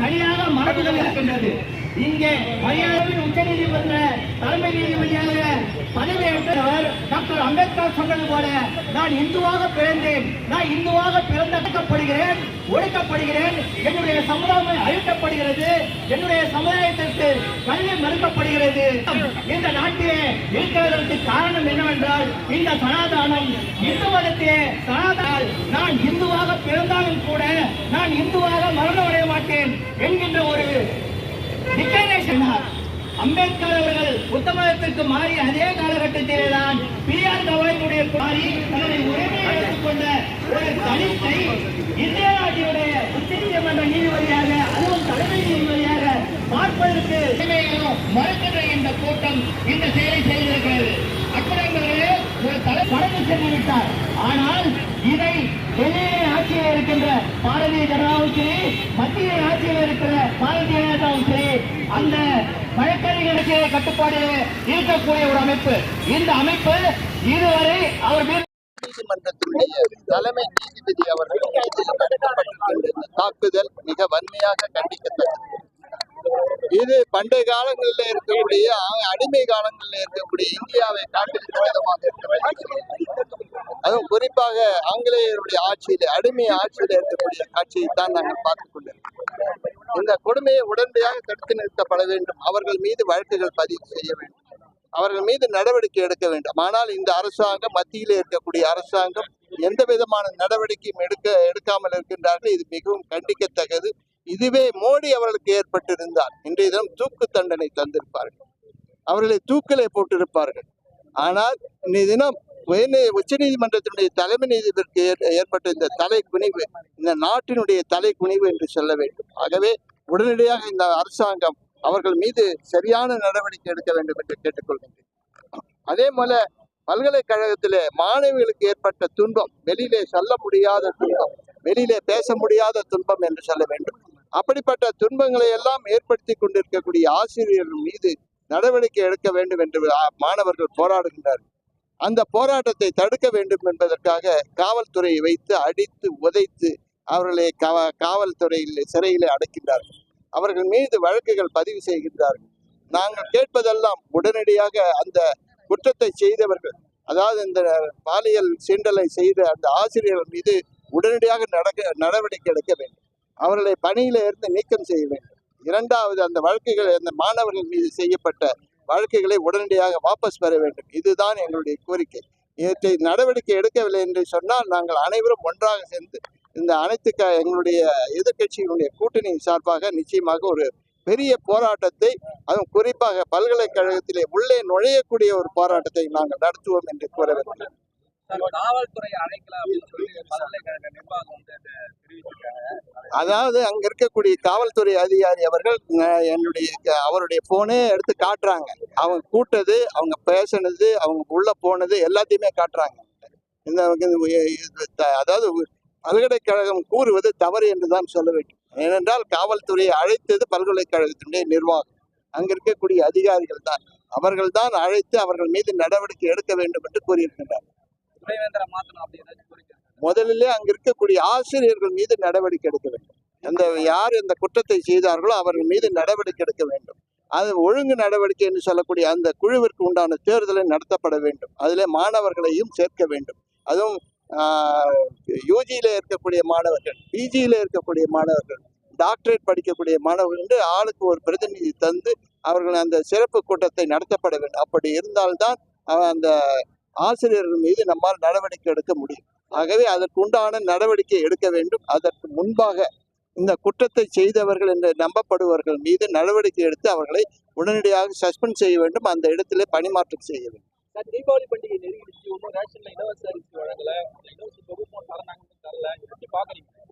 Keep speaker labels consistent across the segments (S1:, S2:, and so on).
S1: தனியாக மரபுகள் இருக்கின்றது. இங்கே மரியாதையின் உச்ச நீதிமன்ற தலைமை நீதிபதியாக பதவியேற்றவர் டாக்டர் அம்பேத்கர் சொன்னது போல நான் இந்துவாக பிறந்தேன். நான் இந்துவாக பிறந்தப்படுகிறேன் ஒடுக்கப்படுகிறேன். என்னுடைய சமுதாயம் அழுத்தப்படுகிறது என்னுடைய சமுதாயத்திற்கு கல்வி மறுக்கப்படுகிறது. இந்த நாட்டிலே இருக்கிறதற்கு காரணம் என்னவென்றால் இந்த சனாதானம். இந்து மதத்திலே சனாதான நான் இந்துவாக பிறந்தாலும் கூட நான் இந்துவாக மரணம் டிக்ளரேஷன் அம்பேத்கர் அவர்கள் புத்தமதத்திற்கு மாறி அதே காலகட்டத்திலே தான் பி ஆர் கவாயினுடைய மாறி தன்னுடைய உரிமையை எடுத்துக்கொண்ட ஒரு தலித்தை இந்திய நாட்டினுடைய உச்ச நீதிமன்ற நீதிபதியாக அதுவும் தலைமை நீதிபதியாக பார்ப்பதற்கு உரிமையையும் மறுக்கின்ற இந்த கூட்டம் இந்த செயலை செய்திருக்கிறது. அக்கடங்களே ஒரு தலை பறந்து சென்று விட்டார். ஆனால் இதை ஆட்சியில் இருக்கின்ற பாரதிய ஜனதாவும் சரி மத்திய ஆட்சியில் இருக்கிற பாரதிய ஜனதாவும் சரி அந்த வழக்கறிஞருக்கு கட்டுப்பாடு இருக்கக்கூடிய ஒரு அமைப்பு. இந்த அமைப்பு இதுவரை அவர் மீது
S2: நீதிமன்றத்தினுடைய தலைமை நீதிபதி அவர்கள் தாக்குதல் மிக வன்மையாக கண்டிக்கத்தக்கது இது பண்டைய காலங்களில் இருக்கக்கூடிய அடிமை காலங்களில் இருக்கக்கூடிய இந்தியாவை காட்டுகின்ற விதமாக இருக்கிறது அதுவும் குறிப்பாக ஆங்கிலேயருடைய ஆட்சியில அடிமை ஆட்சியில இருக்கக்கூடிய காட்சியை தான் நாங்கள் பார்த்துக் கொண்டிருக்கிறோம். இந்த கொடுமையை உடனடியாக தடுத்து நிறுத்தப்பட வேண்டும். அவர்கள் மீது வழக்குகள் பதிவு செய்ய வேண்டும். அவர்கள் மீது நடவடிக்கை எடுக்க வேண்டும். ஆனால் இந்த அரசாங்கம் மத்தியில் இருக்கக்கூடிய அரசாங்கம் எந்த விதமான நடவடிக்கையும் எடுக்க எடுக்காமல் இருக்கின்றார்கள். இது மிகவும் கண்டிக்கத்தக்கது. இதுவே மோடி அவர்களுக்கு ஏற்பட்டிருந்தால் இன்றைய தினம் தூக்கு தண்டனை தந்திருப்பார்கள். அவர்களை தூக்கிலே போட்டிருப்பார்கள். ஆனால் இன்றைய தினம் உயர்நீ- உச்சநீதிமன்றத்தினுடைய தலைமை நீதிபதிக்கு ஏற்- ஏற்பட்ட இந்த தலை குனிவு இந்த நாட்டினுடைய தலை குனிவு என்று சொல்ல வேண்டும். ஆகவே உடனடியாக இந்த அரசாங்கம் அவர்கள் மீது சரியான நடவடிக்கை எடுக்க வேண்டும் என்று கேட்டுக்கொள்கின்றேன். அதே போல பல்கலைக்கழகத்திலே மாணவிகளுக்கு ஏற்பட்ட துன்பம் வெளியிலே சொல்ல முடியாத துன்பம் வெளியிலே பேச முடியாத துன்பம் என்று சொல்ல வேண்டும். அப்படிப்பட்ட துன்பங்களை எல்லாம் ஏற்படுத்தி கொண்டிருக்கக்கூடிய ஆசிரியர்கள் மீது நடவடிக்கை எடுக்க வேண்டும் என்று மாணவர்கள் போராடுகின்றார்கள். அந்த போராட்டத்தை தடுக்க வேண்டும் என்பதற்காக காவல்துறையை வைத்து அடித்து உதைத்து அவர்களை காவ- காவல்துறையில் சிறையிலே அடைக்கின்றார்கள். அவர்கள் மீது வழக்குகள் பதிவு செய்கின்றார்கள். நாங்கள் கேட்பதெல்லாம் உடனடியாக அந்த குற்றத்தை செய்தவர்கள் அதாவது இந்த பாலியல் சீண்டலை செய்த அந்த ஆசிரியர்கள் மீது உடனடியாக நடக்க நடவடிக்கை எடுக்க வேண்டும். அவர்களை பணியில இருந்து நீக்கம் செய்ய வேண்டும். இரண்டாவது அந்த வழக்குகள் அந்த மாணவர்கள் மீது செய்யப்பட்ட வழக்குகளை உடனடியாக வாபஸ் பெற வேண்டும். இதுதான் எங்களுடைய கோரிக்கை. இவற்றை நடவடிக்கை எடுக்கவில்லை என்று சொன்னால் நாங்கள் அனைவரும் ஒன்றாக சேர்ந்து இந்த அனைத்து க எங்களுடைய எதிர்க்கட்சியினுடைய கூட்டணி சார்பாக நிச்சயமாக ஒரு பெரிய போராட்டத்தை அதுவும் குறிப்பாக பல்கலைக்கழகத்திலே உள்ளே நுழையக்கூடிய ஒரு போராட்டத்தை நாங்கள் நடத்துவோம் என்று கூற விரும்புகிறேன்
S3: காவல்துறை அழைக்கலாம் அப்படின்னு சொல்லி பல்கலைக்கழக நிர்வாகம் வந்து தெரிவிச்சிருக்காங்க?
S2: அதாவது அங்க இருக்கக்கூடிய காவல்துறை அதிகாரி அவர்கள் என்னுடைய க- அவருடைய போனே எடுத்து காட்டுறாங்க. அவங்க கூட்டது அவங்க பேசுனது அவங்க உள்ள போனது எல்லாத்தையுமே காட்டுறாங்க. இந்த அதாவது பல்கலைக்கழகம் கூறுவது தவறு என்றுதான் சொல்ல வேண்டும். ஏனென்றால் காவல்துறையை அழைத்தது பல்கலைக்கழகத்தினுடைய நிர்வாகம். அங்க இருக்கக்கூடிய அதிகாரிகள் தான். அவர்கள் தான் அழைத்து அவர்கள் மீது நடவடிக்கை எடுக்க வேண்டும் என்று கூறியிருக்கின்றார்
S3: துணைவேந்தரை மாத்தணும் அப்படின்னு
S2: முதலிலே அங்கே இருக்கக்கூடிய ஆசிரியர்கள் மீது நடவடிக்கை எடுக்க வேண்டும். அந்த யார் இந்த குற்றத்தை செய்தார்களோ அவர்கள் மீது நடவடிக்கை எடுக்க வேண்டும். அது ஒழுங்கு நடவடிக்கை என்று சொல்லக்கூடிய அந்த குழுவிற்கு உண்டான தேர்தலை நடத்தப்பட வேண்டும். அதிலே மாணவர்களையும் சேர்க்க வேண்டும். அதுவும் யூஜியில் இருக்கக்கூடிய மாணவர்கள் பிஜியில் இருக்கக்கூடிய மாணவர்கள் டாக்டரேட் படிக்கக்கூடிய மாணவர்கள் என்று ஆளுக்கு ஒரு பிரதிநிதி தந்து அவர்கள் அந்த சிறப்பு கூட்டத்தை நடத்தப்பட வேண்டும். அப்படி இருந்தால்தான் அந்த ஆசிரியர்கள் மீது நம்மால் நடவடிக்கை எடுக்க முடியும். ஆகவே அதற்கு உண்டான நடவடிக்கை எடுக்க வேண்டும். அதற்கு முன்பாக இந்த குற்றத்தை செய்தவர்கள் என்று நம்பப்படுபவர்கள் மீது நடவடிக்கை எடுத்து அவர்களை உடனடியாக சஸ்பெண்ட் செய்ய வேண்டும். அந்த இடத்திலே பணிமாற்றம் செய்ய வேண்டும்.
S3: தீபாவளி பண்டிகை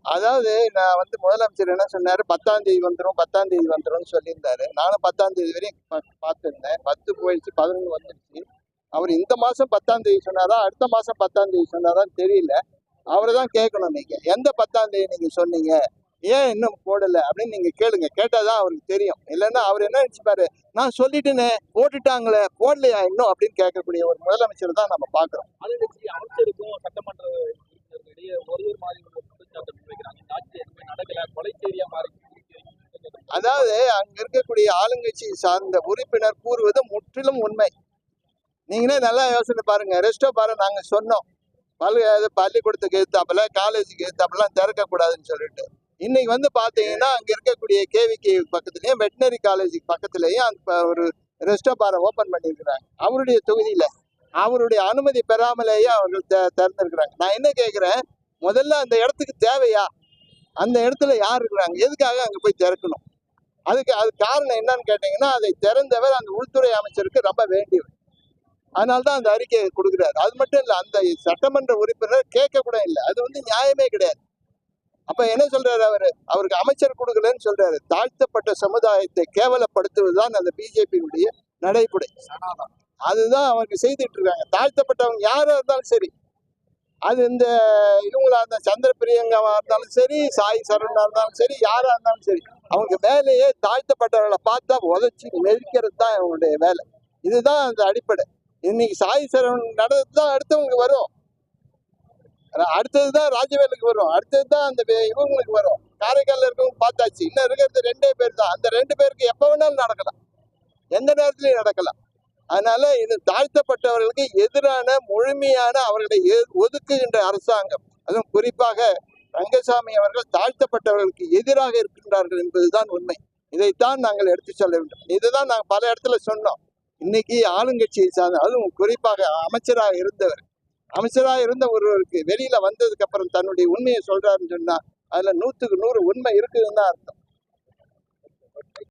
S2: அதாவது நான் வந்து முதலமைச்சர் என்ன சொன்னாரு? பத்தாம் தேதி வந்துடும் பத்தாம் தேதி வந்துரும்னு சொல்லியிருந்தாரு. நானும் பத்தாம் தேதி வரையும் பார்த்திருந்தேன். பத்து போயிடுச்சு பதினொன்று வந்துருச்சு. அவர் இந்த மாசம் பத்தாம் தேதி சொன்னாரா அடுத்த மாசம் பத்தாம் தேதி சொன்னாரான்னு தெரியல. அவரை தான் கேட்கணும் நீங்க. எந்த பத்தாம் தேதி நீங்க சொன்னீங்க? ஏன் இன்னும் போடல அப்படின்னு நீங்க கேளுங்க. கேட்டாதான் அவருக்கு தெரியும். இல்லைன்னா அவர் என்ன நினைச்சுப்பாரு? நான் சொல்லிட்டேனே போட்டுட்டாங்களே போடலையா இன்னும் அப்படின்னு கேட்கக்கூடிய ஒரு முதலமைச்சர் தான் நம்ம பார்க்கிறோம்.
S3: அமைச்சருக்கும் சட்டமன்ற.
S2: அதாவது அங்க இருக்கக்கூடிய ஆளுங்கட்சி சார்ந்த உறுப்பினர் கூறுவது முற்றிலும் உண்மை. நீங்களே நல்லா யோசனை பாருங்க. ரெஸ்டோ பாரு நாங்கள் சொன்னோம். பள்ளி பள்ளிக்கூடத்துக்கு எதிர்த்தாப்புல காலேஜுக்கு எதிர்த்தாப்புலாம் திறக்கக்கூடாதுன்னு சொல்லிட்டு. இன்னைக்கு வந்து பார்த்தீங்கன்னா அங்கே இருக்கக்கூடிய கேவிகே பக்கத்துலேயும் வெட்டினரி காலேஜுக்கு பக்கத்துலேயும் அந்த ஒரு ரெஸ்டோ பாரை ஓப்பன் பண்ணியிருக்கிறாங்க. அவருடைய தொகுதியில் அவருடைய அனுமதி பெறாமலேயே அவர்கள் த- திறந்திருக்கிறாங்க. நான் என்ன கேட்குறேன் முதல்ல அந்த இடத்துக்கு தேவையா? அந்த இடத்துல யார் இருக்கிறாங்க? எதுக்காக அங்கே போய் திறக்கணும்? அதுக்கு அது காரணம் என்னன்னு கேட்டிங்கன்னா அதை திறந்தவர் அந்த உள்துறை அமைச்சருக்கு ரொம்ப வேண்டியவர். அதனால தான் அந்த அறிக்கையை கொடுக்குறாரு. அது மட்டும் இல்லை அந்த சட்டமன்ற உறுப்பினர் கேட்க கூட இல்லை. அது வந்து நியாயமே கிடையாது. அப்ப என்ன சொல்றாரு அவரு? அவருக்கு அமைச்சர் கொடுக்கலன்னு சொல்றாரு. தாழ்த்தப்பட்ட சமுதாயத்தை கேவலப்படுத்துவதுதான் அந்த பிஜேபியினுடைய நடைமுறை. அதுதான் அவங்க செய்துட்டு இருக்காங்க. தாழ்த்தப்பட்டவங்க யாரா இருந்தாலும் சரி. அது இந்த இவங்களா இருந்தா சந்திர பிரியங்காவா இருந்தாலும் சரி சாய் சரவணா இருந்தாலும் சரி யாரா இருந்தாலும் சரி அவங்க வேலையே தாழ்த்தப்பட்டவர்களை பார்த்தா உதச்சி நெருக்கிறது தான் அவங்களுடைய வேலை. இதுதான் அந்த அடிப்படை. இன்னைக்கு சாய் சரவணன் நடந்தது தான் அடுத்தவங்களுக்கு வரும். அடுத்தது தான் ராஜவேலுக்கு வரும். அடுத்தது தான் அந்த இவங்களுக்கு வரும். காரைக்கால்ல இருக்கவங்க பார்த்தாச்சு. இன்னும் இருக்கிறது ரெண்டே பேர் தான். அந்த ரெண்டு பேருக்கு எப்போ வேணாலும் நடக்கலாம். எந்த நேரத்துலையும் நடக்கலாம். அதனால இது தாழ்த்தப்பட்டவர்களுக்கு எதிரான முழுமையான அவர்களை ஒதுக்குகின்ற அரசாங்கம். அதுவும் குறிப்பாக ரங்கசாமி அவர்கள் தாழ்த்தப்பட்டவர்களுக்கு எதிராக இருக்கின்றார்கள் என்பதுதான் உண்மை. இதைத்தான் நாங்கள் எடுத்து சொல்ல வேண்டும். இதுதான் நாங்கள் பல இடத்துல சொன்னோம். இன்னைக்கு ஆளுங்கட்சியை சார்ந்த அதுவும் குறிப்பாக அமைச்சராக இருந்தவர் அமைச்சராக இருந்த ஒருவருக்கு வெளியில வந்ததுக்கு அப்புறம் தன்னுடைய உண்மையை சொல்றாருன்னு சொன்னா அதுல நூத்துக்கு நூறு உண்மை இருக்குதுன்னு தான் அர்த்தம்.